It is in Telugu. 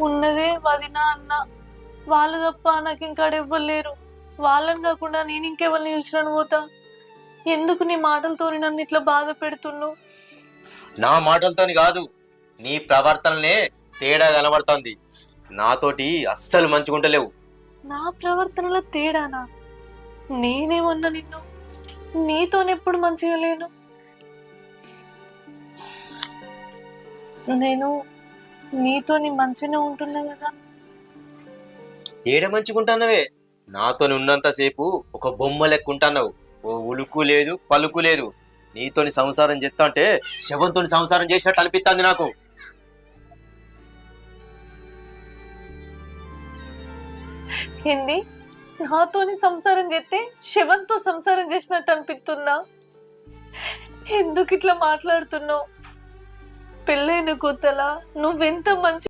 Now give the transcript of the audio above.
ఉన్నదే వదిన అన్న. వాళ్ళు తప్ప నాకు ఇంకాడ ఎవ్వరు లేరు. వాళ్ళని కాకుండా నేను ఇంకెవరిని చూసినాను పోతా ఎందుకు నీ మాటలతో నన్ను ఇట్లా బాధ పెడుతున్నావు? నా మాటలతోని కాదు నీ ప్రవర్తననే తేడా కనబడుతోంది. నాతోటి అస్సలు మంచుకుంటలేవు. నా ప్రవర్తనలో తేడానా? నేనేమన్నా నిన్ను? నీతోనెప్పుడు మంచిగా లేను? నేను నీతోని మంచిగానే ఉంటున్నా కదా. ఏడ మంచుకుంటున్నావే నాతోని ఉన్నంతసేపు ఒక బొమ్మ లెక్కుంటున్నావు. ఓ ఉలుకు లేదు పలుకు లేదు. నీతోని సంసారం చేస్తా అంటే శవంతోని సంసారం చేసినట్టు అనిపిస్తుంది నాకు. ఏంది? నాతోని సంసారం చేస్తే శవంతో సంసారం చేసినట్టు అనిపిస్తుందా ఎందుకు ఇట్లా మాట్లాడుతున్నావు? పెళ్ళైన కొత్తలా? నువ్వెంత మంచి